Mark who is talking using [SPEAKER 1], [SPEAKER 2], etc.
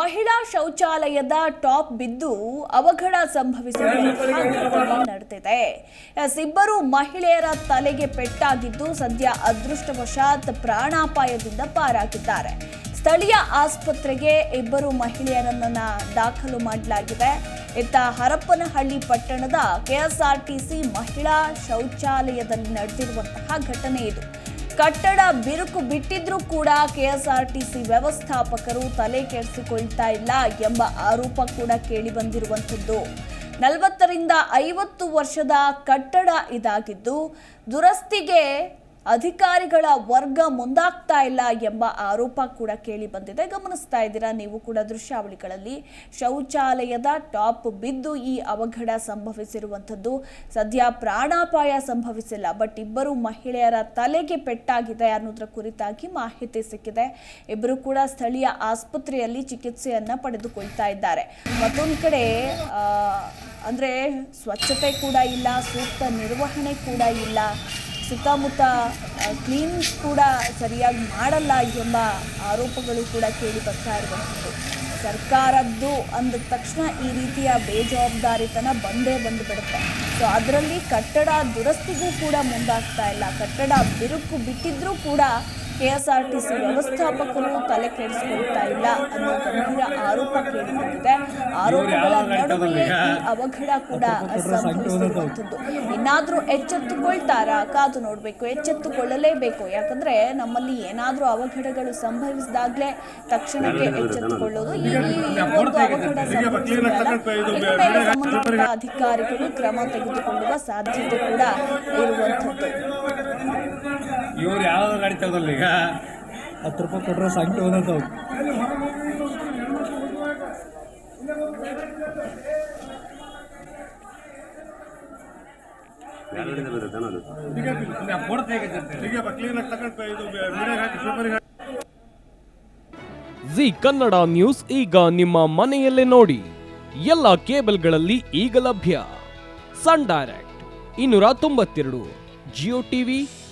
[SPEAKER 1] ಮಹಿಳಾ ಶೌಚಾಲಯದ ಟಾಪ್ ಬಿದ್ದು ಅವಘಡ ಸಂಭವಿಸಿದ ನಡೆದಿದೆ. ಎಸ್, ಇಬ್ಬರು ಮಹಿಳೆಯರ ತಲೆಗೆ ಪೆಟ್ಟಾಗಿದ್ದು ಸದ್ಯ ಅದೃಷ್ಟವಶಾತ್ ಪ್ರಾಣಾಪಾಯದಿಂದ ಪಾರಾಗಿದ್ದಾರೆ. ಸ್ಥಳೀಯ ಆಸ್ಪತ್ರೆಗೆ ಇಬ್ಬರು ಮಹಿಳೆಯರನ್ನ ದಾಖಲು ಮಾಡಲಾಗಿದೆ. ಇತ್ತ ಹರಪ್ಪನಹಳ್ಳಿ ಪಟ್ಟಣದ ಕೆಎಸ್ಆರ್ಟಿಸಿ ಮಹಿಳಾ ಶೌಚಾಲಯದಲ್ಲಿ ನಡೆದಿರುವಂತಹ ಘಟನೆ ಇದು. ಕಟ್ಟಡ ಬಿರುಕು ಬಿಟ್ಟಿದ್ರೂ ಕೂಡ ಕೆಎಸ್ಆರ್ಟಿಸಿ ವ್ಯವಸ್ಥಾಪಕರು ತಲೆ ಕೆಡಿಸಿಕೊಳ್ತಾ ಇಲ್ಲ ಎಂಬ ಆರೋಪ ಕೂಡ ಕೇಳಿ ಬಂದಿರುವಂಥದ್ದು. ನಲವತ್ತರಿಂದ ಐವತ್ತು ವರ್ಷದ ಕಟ್ಟಡ ಇದಾಗಿದ್ದು, ದುರಸ್ತಿಗೆ ಅಧಿಕಾರಿಗಳ ವರ್ಗ ಮುಂದಾಗ್ತಾ ಇಲ್ಲ ಎಂಬ ಆರೋಪ ಕೂಡ ಕೇಳಿ ಬಂದಿದೆ. ಗಮನಿಸ್ತಾ ಇದ್ದೀರಾ ನೀವು ಕೂಡ ದೃಶ್ಯಾವಳಿಗಳಲ್ಲಿ. ಶೌಚಾಲಯದ ಟಾಪ್ ಬಿದ್ದು ಈ ಅವಘಡ ಸಂಭವಿಸಿರುವಂಥದ್ದು. ಸದ್ಯ ಪ್ರಾಣಾಪಾಯ ಸಂಭವಿಸಿಲ್ಲ. ಬಟ್ ಇಬ್ಬರು ಮಹಿಳೆಯರ ತಲೆಗೆ ಪೆಟ್ಟಾಗಿದೆ ಅನ್ನೋದ್ರ ಕುರಿತಾಗಿ ಮಾಹಿತಿ ಸಿಕ್ಕಿದೆ. ಇಬ್ಬರು ಕೂಡ ಸ್ಥಳೀಯ ಆಸ್ಪತ್ರೆಯಲ್ಲಿ ಚಿಕಿತ್ಸೆಯನ್ನ ಪಡೆದುಕೊಳ್ತಾ ಇದ್ದಾರೆ. ಮತ್ತೊಂದು ಕಡೆ ಅಂದರೆ ಸ್ವಚ್ಛತೆ ಕೂಡ ಇಲ್ಲ, ಸೂಕ್ತ ನಿರ್ವಹಣೆ ಕೂಡ ಇಲ್ಲ. ಸುತ್ತಮುತ್ತ ಕ್ಲೀನ್ ಕೂಡ ಸರಿಯಾಗಿ ಮಾಡಲ್ಲ ಎಂಬ ಆರೋಪಗಳು ಕೂಡ ಕೇಳಿ ಬರ್ತಾ ಇರುವಂಥದ್ದು. ಸರ್ಕಾರದ್ದು ಅಂದ ತಕ್ಷಣ ಈ ರೀತಿಯ ಬೇಜವಾಬ್ದಾರಿತನ ಬಂದೇ ಬಂದು ಬಿಡುತ್ತೆ. ಸೊ ಅದರಲ್ಲಿ ಕಟ್ಟಡ ದುರಸ್ತಿಗೂ ಕೂಡ ಮುಂದಾಗ್ತಾ ಇಲ್ಲ. ಕಟ್ಟಡ ಬಿರುಕು ಬಿಟ್ಟಿದ್ರೂ ಕೂಡ K S R T C ವ್ಯವಸ್ಥಾಪಕರು ತಲೆ ಕೆಡಿಸಿಕೊಳ್ತಾ ಇಲ್ಲ ಅನ್ನೋ ಗಂಭೀರ ಆರೋಪ ಕೇಳಿಬಂದಿದೆ. ಆರೋಪಗಳ ನಡುವೆ ಈ ಅವಘಡ ಕೂಡ ಸಂಭವಿಸಿರುವಂಥದ್ದು. ಇನ್ನಾದ್ರೂ ಎಚ್ಚೆತ್ತುಕೊಳ್ತಾರಾ? ಕಾದು ನೋಡಬೇಕು ಎಚ್ಚೆತ್ತುಕೊಳ್ಳಲೇಬೇಕು. ಯಾಕಂದ್ರೆ ನಮ್ಮಲ್ಲಿ ಏನಾದ್ರೂ ಅವಘಡಗಳು ಸಂಭವಿಸಿದಾಗ್ಲೇ ತಕ್ಷಣಕ್ಕೆ ಎಚ್ಚೆತ್ತುಕೊಳ್ಳೋದು. ಈ ಒಂದು ಅವಘಡ ಅಧಿಕಾರಿಗಳು ಕ್ರಮ ತೆಗೆದುಕೊಳ್ಳುವ ಸಾಧ್ಯತೆ ಕೂಡ ಇರುವಂಥದ್ದು.
[SPEAKER 2] ಇವ್ರು ಯಾವ ಗಾಡಿ ತೆಗ್ದಲ್ಲ ಈಗ?
[SPEAKER 3] ಹತ್ತು ರೂಪಾಯಿ ಕೊಟ್ಟರೆ ಸಂಖ್ಯೆ
[SPEAKER 2] ತೆಗಿತಿರ್ತೀರಿ
[SPEAKER 4] ಜಿ ಕನ್ನಡ ನ್ಯೂಸ್ ಈಗ ನಿಮ್ಮ ಮನೆಯಲ್ಲೇ ನೋಡಿ. ಎಲ್ಲ ಕೇಬಲ್ಗಳಲ್ಲಿ ಈಗ ಲಭ್ಯ. ಸನ್ ಡೈರೆಕ್ಟ್, ಇನ್ನೂರ ತೊಂಬತ್ತೆರಡು, ಜಿಯೋ ಟಿವಿ